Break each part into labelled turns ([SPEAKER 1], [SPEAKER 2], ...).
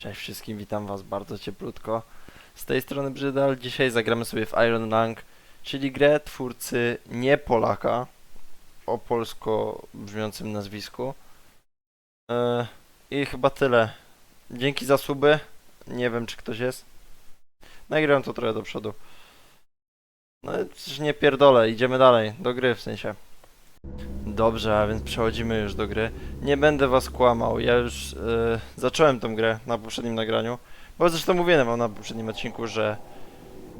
[SPEAKER 1] Cześć wszystkim, witam was bardzo cieplutko. Z tej strony Brzydal. Dzisiaj zagramy sobie w Iron Lung, czyli grę twórcy nie Polaka o polsko brzmiącym nazwisku. E, I chyba tyle. Dzięki za suby. Nie wiem czy ktoś jest. Nagrałem to trochę do przodu. No przecież nie pierdolę, idziemy dalej, do gry w sensie. Dobrze, a więc przechodzimy już do gry. Nie będę was kłamał, ja już e, zacząłem tą grę na poprzednim nagraniu. Bo zresztą mówiłem wam na poprzednim odcinku, że,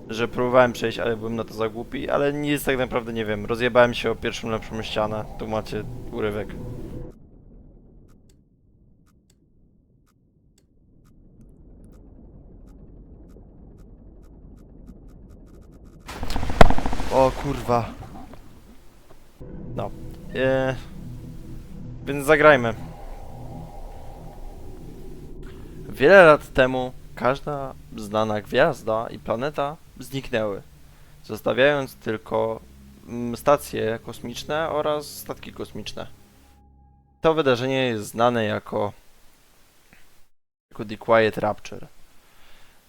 [SPEAKER 1] że próbowałem przejść, ale byłem na to za głupi, ale nic tak naprawdę nie wiem. Rozjebałem się o pierwszą lepszą ścianę. Tu macie urywek. O kurwa. No. E, więc zagrajmy. Wiele lat temu każda znana gwiazda i planeta zniknęły, zostawiając tylko mm, stacje kosmiczne oraz statki kosmiczne. To wydarzenie jest znane jako, jako The Quiet Rapture.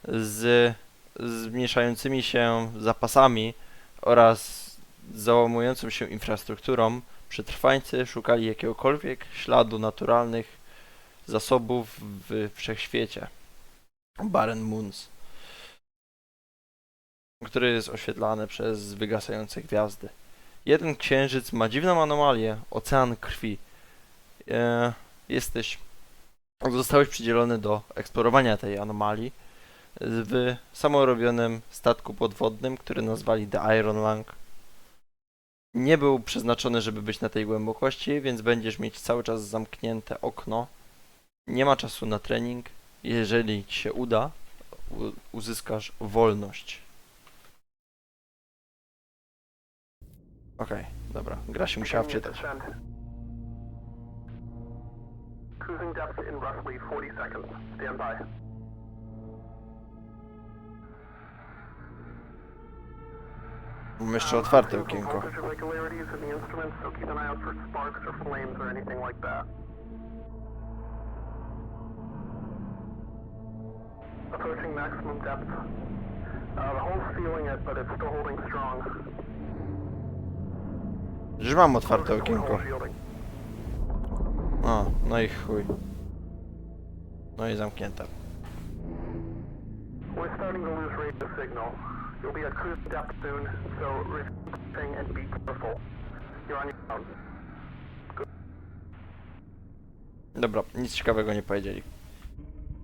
[SPEAKER 1] Z zmniejszającymi się zapasami oraz załamującą się infrastrukturą przetrwańcy szukali jakiegokolwiek śladu naturalnych zasobów w wszechświecie. Barren Moons, który jest oświetlany przez wygasające gwiazdy. Jeden księżyc ma dziwną anomalię, ocean krwi. E, jesteś, zostałeś przydzielony do eksplorowania tej anomalii w samorobionym statku podwodnym, który nazwali The Iron Lung. Nie był przeznaczony, żeby być na tej głębokości, więc będziesz mieć cały czas zamknięte okno. Nie ma czasu na trening. Jeżeli ci się uda, uzyskasz wolność. Okej, dobra. Gra się musiała wczytać.
[SPEAKER 2] Cruising depth in roughly 40 seconds. Stand by. Or anything like that. Approaching maximum.
[SPEAKER 1] Że mam otwarte okienko.
[SPEAKER 2] hole shielding.
[SPEAKER 1] O, no i chuj. No i zamknięte.
[SPEAKER 2] We're starting to lose radio signal. You'll be cruise soon, so and be careful. You're on your own.
[SPEAKER 1] Dobra, nic ciekawego nie powiedzieli.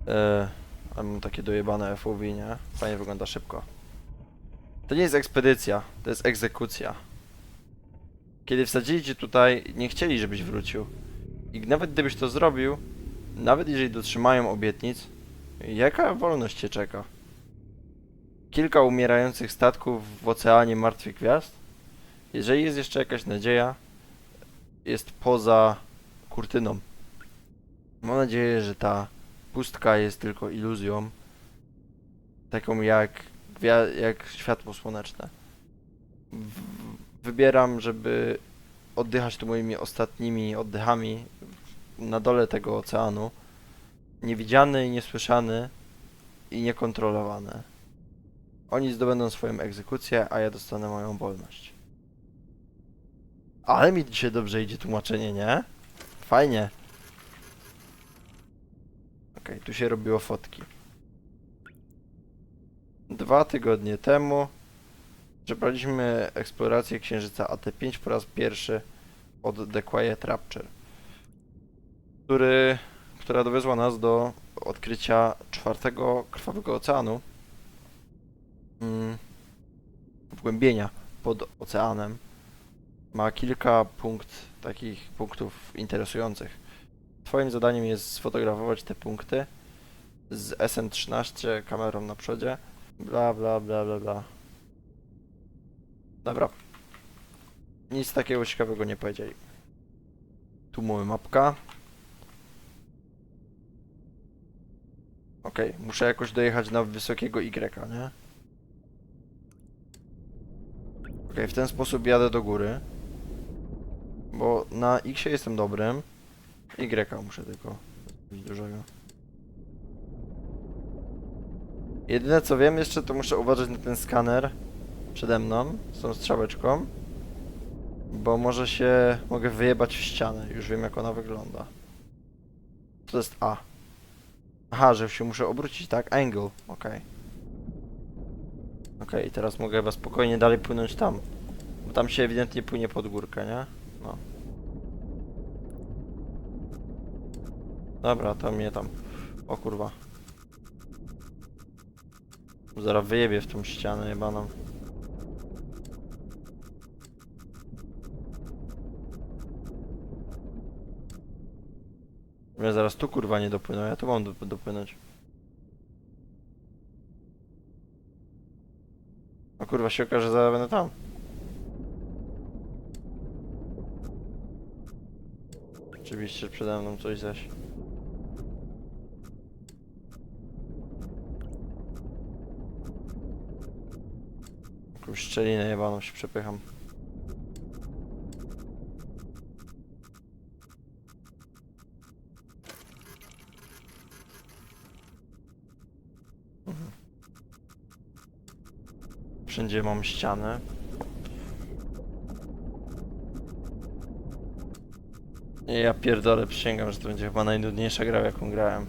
[SPEAKER 1] Eee, mam takie dojebane FUV, nie? Fajnie wygląda szybko. To nie jest ekspedycja, to jest egzekucja. Kiedy wsadzili cię tutaj, nie chcieli, żebyś wrócił. I nawet gdybyś to zrobił, nawet jeżeli dotrzymają obietnic, jaka wolność cię czeka? Kilka umierających statków w oceanie martwych gwiazd? Jeżeli jest jeszcze jakaś nadzieja, jest poza kurtyną. Mam nadzieję, że ta pustka jest tylko iluzją, taką jak, jak światło słoneczne. W- wybieram, żeby oddychać tu moimi ostatnimi oddechami na dole tego oceanu, niewidziany i niesłyszany i niekontrolowany. Oni zdobędą swoją egzekucję, a ja dostanę moją wolność. Ale mi dzisiaj dobrze idzie tłumaczenie, nie? Fajnie. Okej, tu się robiło fotki. Dwa tygodnie temu przeprowadziliśmy eksplorację księżyca AT5 po raz pierwszy od The Quiet Rapture, który, która dowiozła nas do odkrycia czwartego krwawego oceanu, mm, wgłębienia pod oceanem. Ma kilka punkt, takich punktów interesujących. Twoim zadaniem jest sfotografować te punkty z SN13 kamerą na przodzie. Bla bla bla bla bla. Dobra. Nic takiego ciekawego nie powiedzieli. Tu mamy mapka. Okej, muszę jakoś dojechać na wysokiego Y, nie? Okej, w ten sposób jadę do góry. Bo na X jestem dobrym. Y muszę tylko zrobić dużego. Jedyne co wiem jeszcze, to muszę uważać na ten skaner przede mną, z tą strzałeczką. Bo może się... mogę wyjebać w ścianę. Już wiem jak ona wygląda. To jest A. Aha, że się muszę obrócić, tak? Angle, okej. Okej, teraz mogę chyba spokojnie dalej płynąć tam. Bo tam się ewidentnie płynie pod górkę, nie? No. Dobra, to mnie tam. O kurwa. Zaraz wyjebie w tą ścianę jebaną. Ja zaraz tu kurwa nie dopłynę, ja tu mam dop- dopłynąć. A kurwa się okaże, że będę tam. Oczywiście przede mną coś zaś. Jakąś szczelinę jebaną się przepycham. Wszędzie mam ścianę. Nie, ja pierdolę, przysięgam, że to będzie chyba najnudniejsza gra, jaką grałem.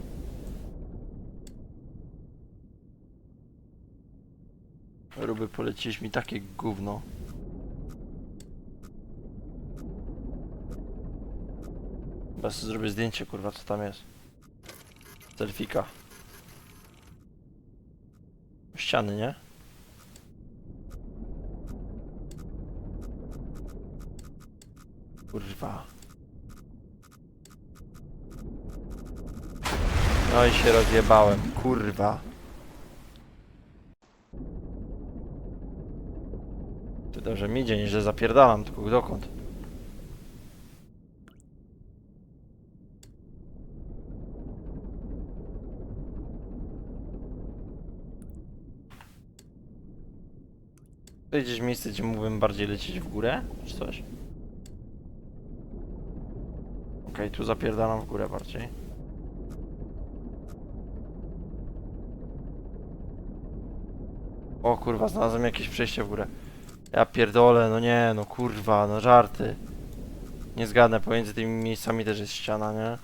[SPEAKER 1] Ruby, poleciłeś mi takie gówno. Chyba zrobię zdjęcie, kurwa, co tam jest. Selfika. Ściany, nie? Kurwa. No i się rozjebałem, kurwa. Ty dobrze mi idzie, nieźle zapierdalam, tylko dokąd? To gdzieś miejsce, gdzie mógłbym bardziej lecieć w górę, czy coś? Okej, tu zapierdalam w górę bardziej. O kurwa, znalazłem jakieś przejście w górę. Ja pierdolę, no nie, no kurwa, no żarty. Nie zgadnę, pomiędzy tymi miejscami też jest ściana, nie?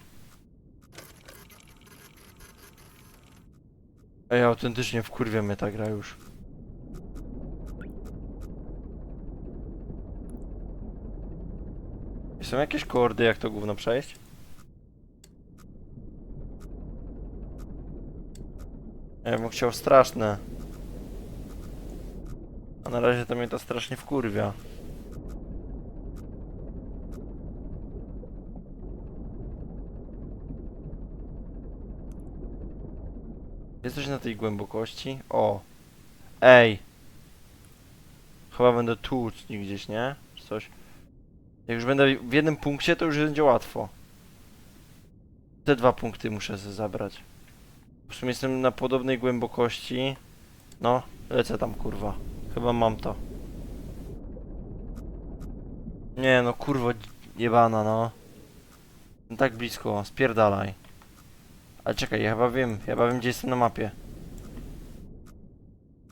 [SPEAKER 1] Ej, autentycznie wkurwia mnie ta gra już. Są jakieś kordy, jak to gówno przejść? Ja bym chciał straszne. A na razie to mnie to strasznie wkurwia. Jest coś na tej głębokości? O! Ej! Chyba będę tu gdzieś, nie? Coś? Jak już będę w jednym punkcie, to już będzie łatwo. Te dwa punkty muszę zabrać. W sumie jestem na podobnej głębokości. No, lecę tam kurwa. Chyba mam to. Nie no, kurwa jebana. No Tak blisko, spierdalaj. Ale czekaj, ja chyba wiem, ja chyba wiem gdzie jestem na mapie.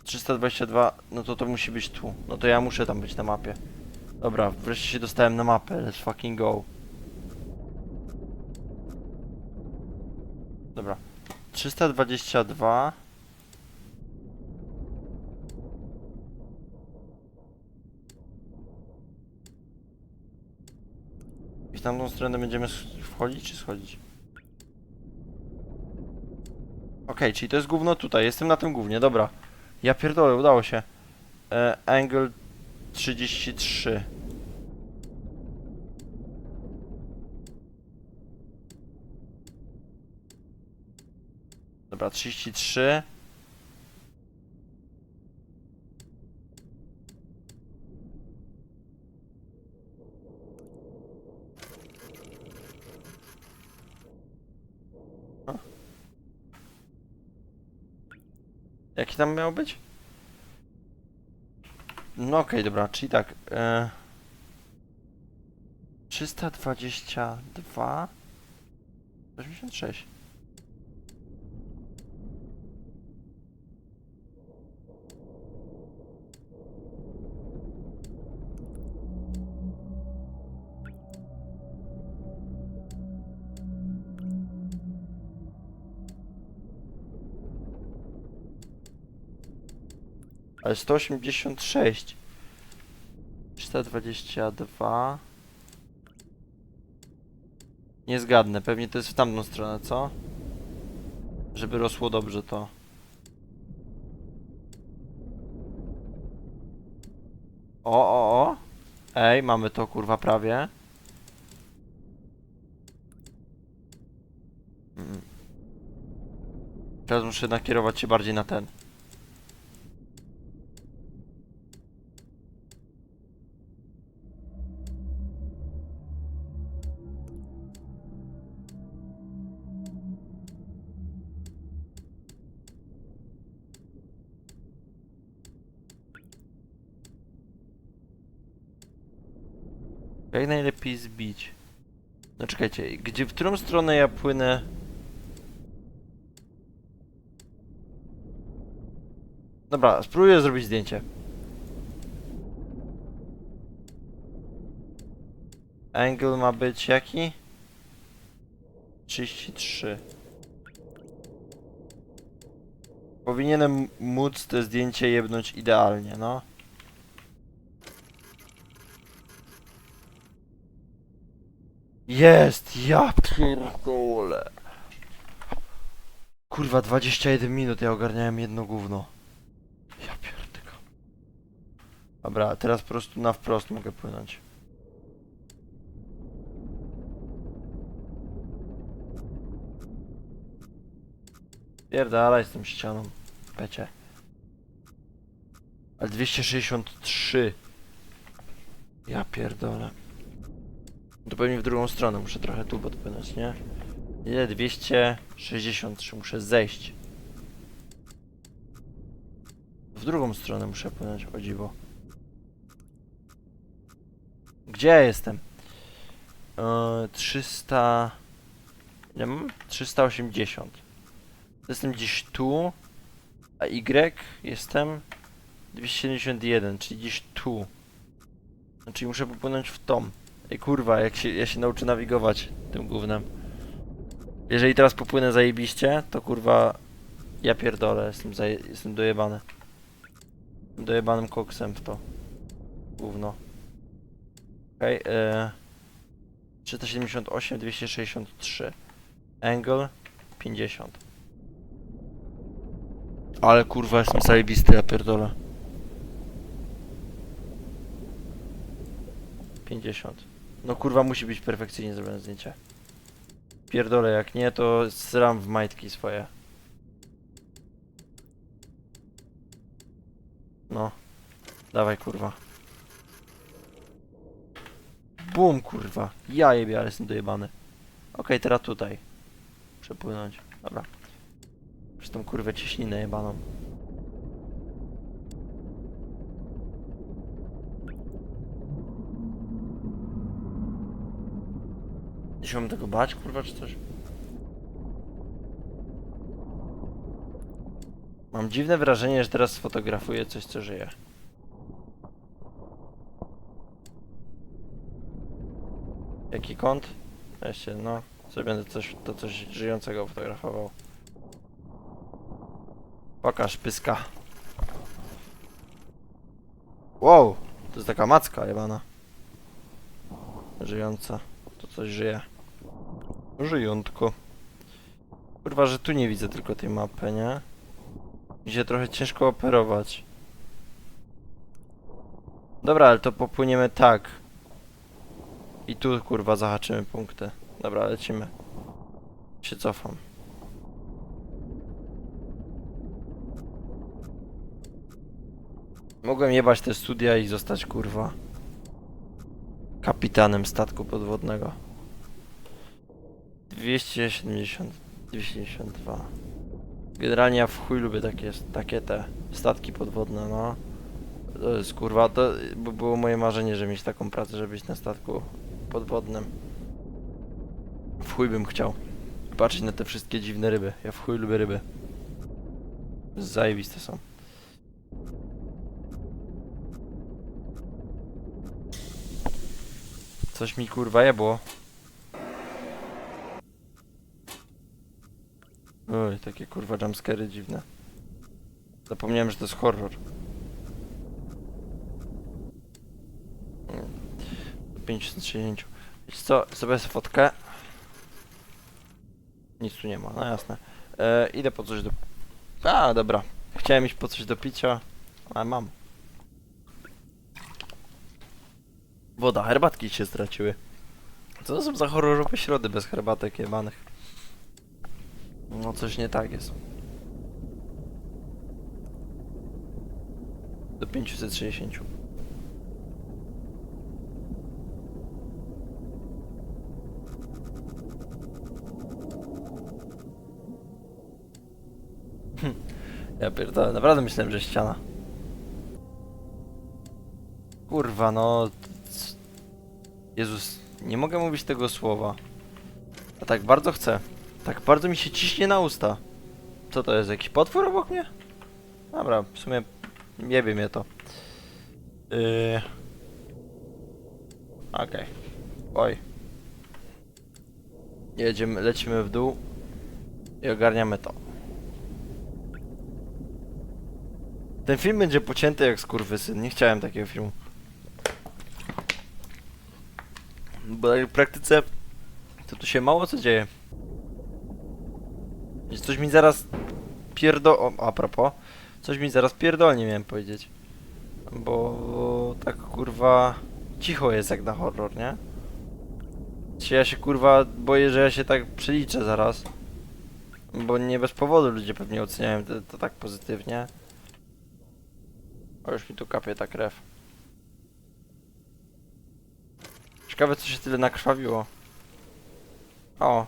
[SPEAKER 1] 322, no to to musi być tu. No to ja muszę tam być na mapie. Dobra, wreszcie się dostałem na mapę, let's fucking go. Dobra. 322. I w tamtą stronę będziemy wchodzić czy schodzić? Okej, czyli to jest gówno tutaj, jestem na tym głównie, dobra. Ja pierdolę, udało się. E, angle 33. Dobra, 33. A. Jaki tam miał być? No okej, dobra, czyli tak. E, 322 86 186. 322. Nie zgadnę, pewnie to jest w tamtą stronę, co? Żeby rosło dobrze to. O, o, o. Ej, mamy to kurwa prawie. Mm. Teraz muszę nakierować się bardziej na ten. Jak najlepiej zbić? No czekajcie, gdzie, w którą stronę ja płynę? Dobra, spróbuję zrobić zdjęcie. Angle ma być jaki? 33. Powinienem móc to zdjęcie jebnąć idealnie, no. Jest! Ja pierdolę! Kurwa, 21 minut, ja ogarniałem jedno gówno. Ja pierdolę. Dobra, teraz po prostu na wprost mogę płynąć. Pierdalaj z tą ścianą, pecie. Ale 263. Ja pierdolę. To pewnie w drugą stronę muszę trochę tu podpłynąć, nie? Ile? 263 muszę zejść. W drugą stronę muszę płynąć, o dziwo. Gdzie ja jestem? Eee, 300... Ile mam? 380. Jestem gdzieś tu, a Y jestem 271, czyli gdzieś tu. Znaczy muszę popłynąć w tom. Ej kurwa, jak się, ja się nauczę nawigować tym gównem. Jeżeli teraz popłynę zajebiście, to kurwa ja pierdolę, jestem, zaje, jestem dojebany. Jestem dojebanym koksem w to. Gówno. Okej, okay, e, 378, 263. Angle 50. Ale kurwa jestem zajebisty, ja pierdolę. 50. No kurwa musi być perfekcyjnie zrobione zdjęcie. Pierdolę, jak nie to sram w majtki swoje. No. Dawaj kurwa. Bum kurwa. Ja jebie, ale jestem dojebany. Okej, teraz tutaj. Przepłynąć. Dobra. Przez tą kurwę cieśninę jebaną. Się mam tego bać, kurwa, czy coś? Mam dziwne wrażenie, że teraz sfotografuję coś, co żyje. Jaki kąt? Weźcie, no. Sobie będę coś, to coś żyjącego fotografował. Pokaż pyska. Wow! To jest taka macka jebana. Żyjąca. To coś żyje. Żyjątko. Kurwa, że tu nie widzę tylko tej mapy, nie? Się trochę ciężko operować. Dobra, ale to popłyniemy tak. I tu kurwa zahaczymy punkty. Dobra, lecimy. Się cofam. Mogłem jebać te studia i zostać kurwa kapitanem statku podwodnego. 270, 272. Generalnie ja w chuj lubię takie, takie te statki podwodne, no. To jest kurwa, to by było moje marzenie, żeby mieć taką pracę, żeby być na statku podwodnym. W chuj bym chciał. Patrzeć na te wszystkie dziwne ryby. Ja w chuj lubię ryby. Zajebiste są. Coś mi kurwa jebło. Oj, takie kurwa jumpscary dziwne. Zapomniałem, że to jest horror. Mm. 560. Wiesz co, sobie fotkę. Nic tu nie ma, no jasne. E, idę po coś do... A, dobra. Chciałem iść po coś do picia, ale mam. Woda, herbatki się straciły. Co to są za horrorowe środy bez herbatek jebanych? No coś nie tak jest. Do 560. Hm, Ja pierdolę, naprawdę myślałem, że ściana. Kurwa, no... Jezus, nie mogę mówić tego słowa. A tak bardzo chcę. Tak bardzo mi się ciśnie na usta. Co to jest, jakiś potwór obok mnie? Dobra, w sumie jebie mnie to. Yy... Okej. Oj. Jedziemy, lecimy w dół i ogarniamy to. Ten film będzie pocięty jak skurwysyn. Nie chciałem takiego filmu. Bo w praktyce to tu się mało co dzieje. Coś mi zaraz pierdo... O, a propos. Coś mi zaraz pierdolnie miałem powiedzieć. Bo tak kurwa cicho jest jak na horror, nie? Czy ja się kurwa boję, że ja się tak przeliczę zaraz. Bo nie bez powodu ludzie pewnie oceniają to, to tak pozytywnie. O, już mi tu kapie ta krew. Ciekawe co się tyle nakrwawiło. O.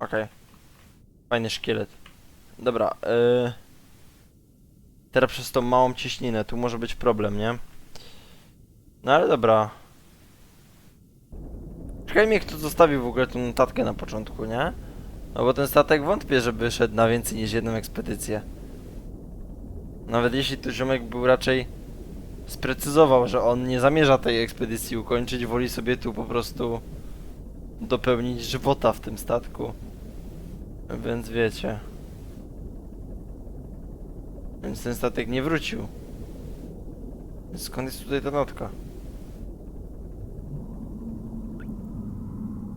[SPEAKER 1] Okej. Fajny szkielet. Dobra, yy... Teraz przez tą małą cieśninę, tu może być problem, nie? No ale dobra. Czekaj mnie, kto zostawił w ogóle tą notatkę na początku, nie? No bo ten statek wątpię, żeby szedł na więcej niż jedną ekspedycję. Nawet jeśli tu ziomek był raczej sprecyzował, że on nie zamierza tej ekspedycji ukończyć, woli sobie tu po prostu dopełnić żywota w tym statku. Więc wiecie. Więc ten statek nie wrócił. Więc skąd jest tutaj ta notka?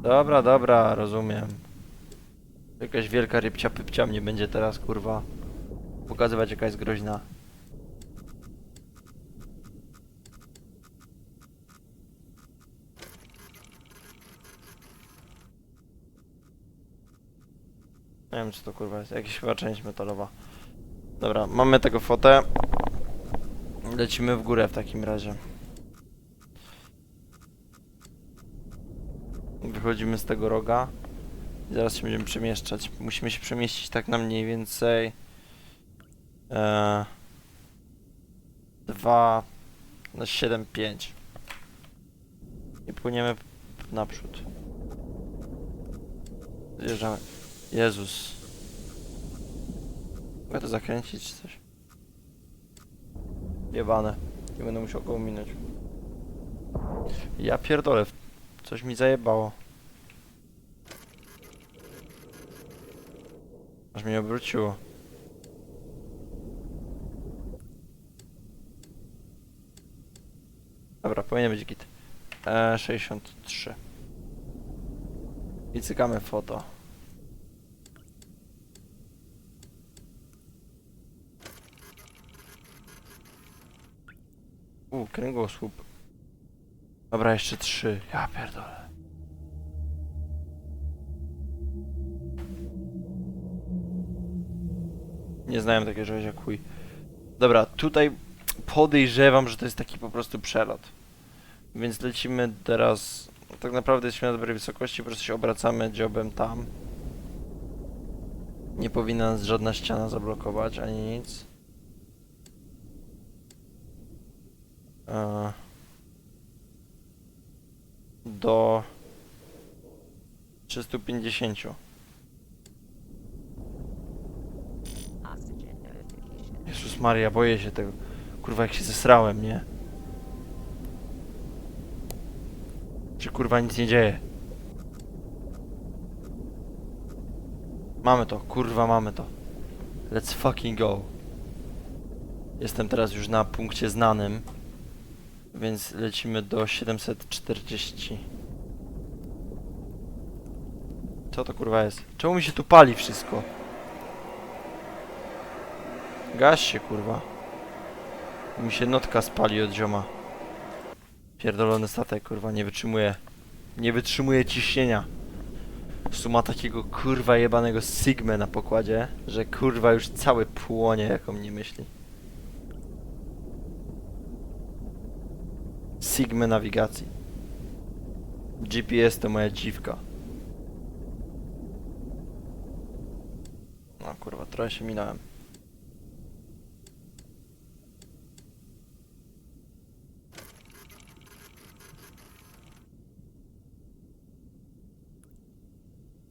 [SPEAKER 1] Dobra, dobra, rozumiem. Jakaś wielka rybcia pypcia mnie będzie teraz, kurwa, pokazywać jaka jest groźna. Nie wiem, czy to kurwa jest. Jakaś chyba część metalowa. Dobra, mamy tego fotę. Lecimy w górę w takim razie. Wychodzimy z tego roga. I zaraz się będziemy przemieszczać. Musimy się przemieścić tak na mniej więcej... E, dwa... No 7, 5. I płyniemy naprzód. Zjeżdżamy. Jezus. Mogę to zakręcić czy coś? Jebane. Nie będę musiał go minąć. Ja pierdolę. Coś mi zajebało. Aż mnie obróciło. Dobra, powinien być git. E, 63. I cykamy foto. Kręgosłup. Dobra, jeszcze trzy. Ja pierdolę. Nie znałem takiego czegoś jak chuj. Dobra, tutaj podejrzewam, że to jest taki po prostu przelot. Więc lecimy teraz... Tak naprawdę jesteśmy na dobrej wysokości, po prostu się obracamy dziobem tam. Nie powinna nas żadna ściana zablokować, ani nic. Do 350.
[SPEAKER 3] Oxygen notification.
[SPEAKER 1] Jezus Maria, boję się tego. Kurwa, jak się zesrałem, nie? Czy kurwa nic nie dzieje? Mamy to, kurwa mamy to. Let's fucking go. Jestem teraz już na punkcie znanym. Więc lecimy do 740. Co to kurwa jest? Czemu mi się tu pali wszystko? Gaś się kurwa. Mi się notka spali od zioma. Pierdolony statek kurwa nie wytrzymuje. Nie wytrzymuje ciśnienia. Suma takiego kurwa jebanego Sigmy na pokładzie, że kurwa już cały płonie jak o mnie myśli. Sigmy nawigacji. GPS to moja dziwka. No kurwa, trochę się minąłem.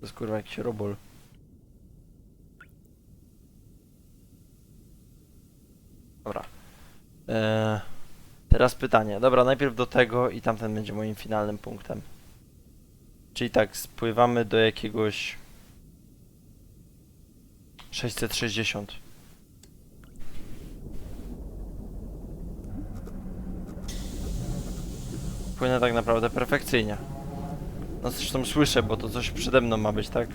[SPEAKER 1] To jest kurwa jakiś robol. Dobra. Eee, teraz pytanie. Dobra, najpierw do tego i tamten będzie moim finalnym punktem. Czyli tak, spływamy do jakiegoś 660. Płynę tak naprawdę perfekcyjnie. No zresztą słyszę, bo to coś przede mną ma być, tak?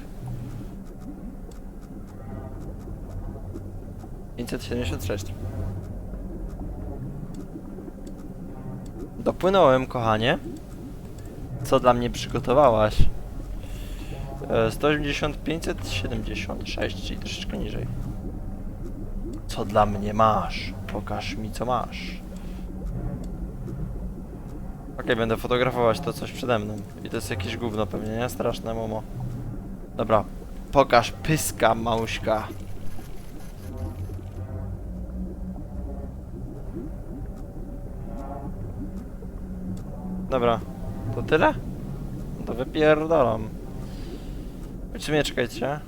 [SPEAKER 1] 576. Dopłynąłem, kochanie. Co dla mnie przygotowałaś? E, 180, 576, czyli troszeczkę niżej. Co dla mnie masz? Pokaż mi, co masz. Okej, będę fotografować to coś przede mną. I to jest jakieś gówno pewnie, nie? Straszne momo. Dobra, pokaż pyska, małuśka. Dobra, to tyle? No to wypierdolam. W sumie czekajcie.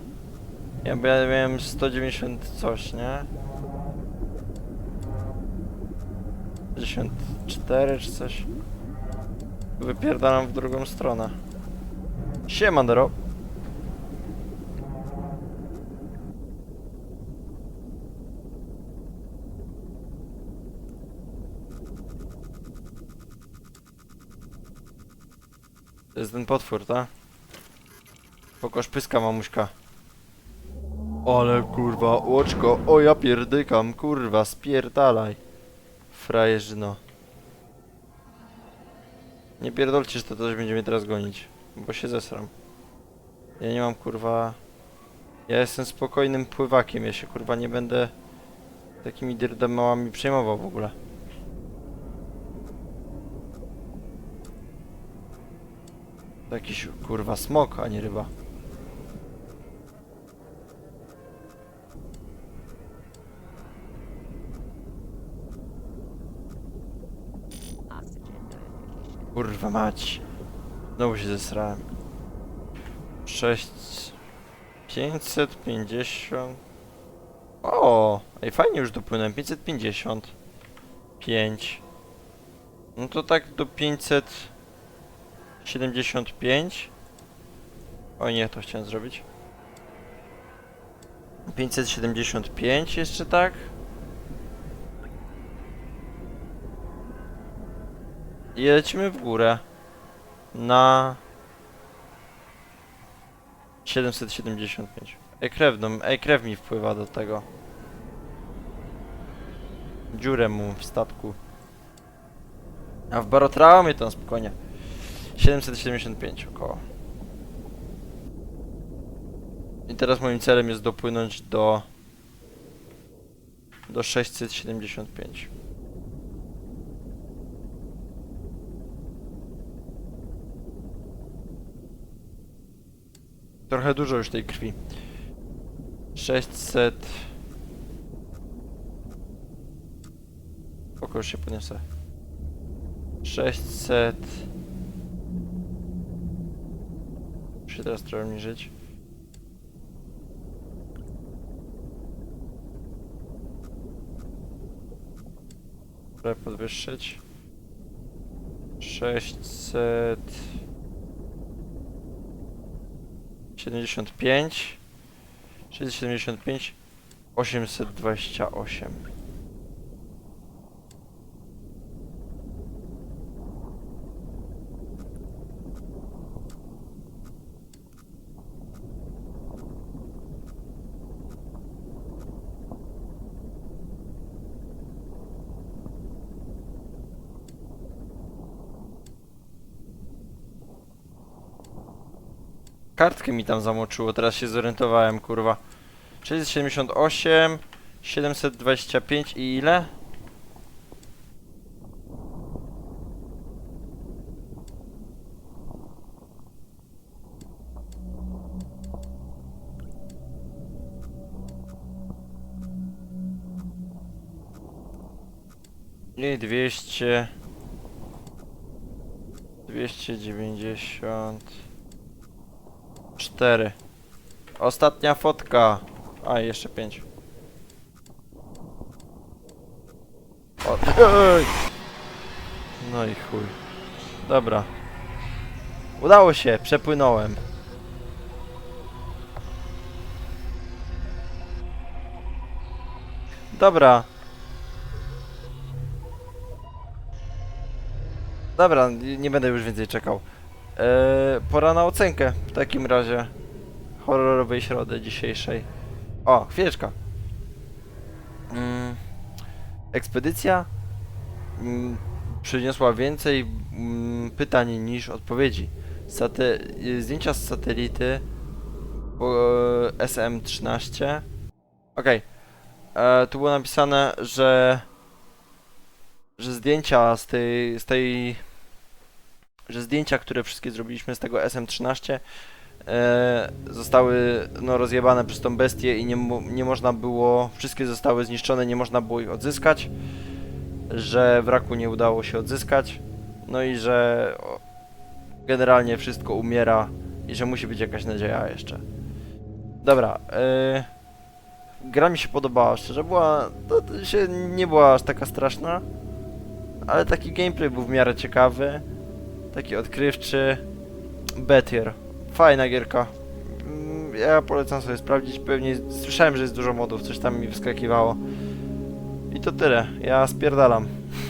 [SPEAKER 1] Ja, bo ja miałem 190 coś, nie? 54 czy coś. Wypierdalam w drugą stronę. Siemandero. To jest ten potwór, tak? Pokaż pyska, mamuśka. Ale kurwa, oczko, o ja pierdykam, kurwa, spierdalaj. Frajerzyno. Nie pierdolcie, że to coś będzie mnie teraz gonić, bo się zesram. Ja nie mam kurwa... Ja jestem spokojnym pływakiem, ja się kurwa nie będę takimi dirdemałami przejmował w ogóle. To jakiś kurwa smok, a nie ryba. Kurwa mać. Znowu się zesrałem. 6... 550... O, ej fajnie już dopłynąłem. 550. 5. No to tak do 575. O nie, to chciałem zrobić. 575 jeszcze tak. I lecimy w górę. Na 775. Ej, krew, no, ej, krew mi wpływa do tego. Dziurę mu w statku. A w Barotraumie to na spokojnie. 775 około. I teraz moim celem jest dopłynąć do... do 675. Trochę dużo już tej krwi. 600... Spoko, już się podniosę. 600... Muszę się teraz trochę niżyć. Trochę podwyższyć. 600... 75 675 828 Kartkę mi tam zamoczyło, teraz się zorientowałem, kurwa. 678, 725 i ile? I 200 294 Ostatnia fotka. A, jeszcze 5 o, ej! No i chuj. Dobra. Udało się, przepłynąłem. Dobra. Dobra, nie będę już więcej czekał. Eee, pora na ocenkę w takim razie horrorowej środy dzisiejszej. O, chwileczka. Mm, ekspedycja mm, przyniosła więcej mm, pytań niż odpowiedzi. Y, zdjęcia z satelity e, SM-13. Okej. E, Tu było napisane, że że zdjęcia z tej, z tej że zdjęcia, które wszystkie zrobiliśmy z tego SM13 e, zostały no, rozjebane przez tą bestię i nie, nie można było, wszystkie zostały zniszczone, nie można było ich odzyskać, że wraku nie udało się odzyskać, no i że generalnie wszystko umiera i że musi być jakaś nadzieja jeszcze. Dobra, e, gra mi się podobała, szczerze, była, to, to się nie była aż taka straszna, ale taki gameplay był w miarę ciekawy. Taki odkrywczy. Betier. Fajna gierka. Mm, Ja polecam sobie sprawdzić. Pewnie słyszałem, że jest dużo modów, coś tam mi wyskakiwało. I to tyle. Ja spierdalam.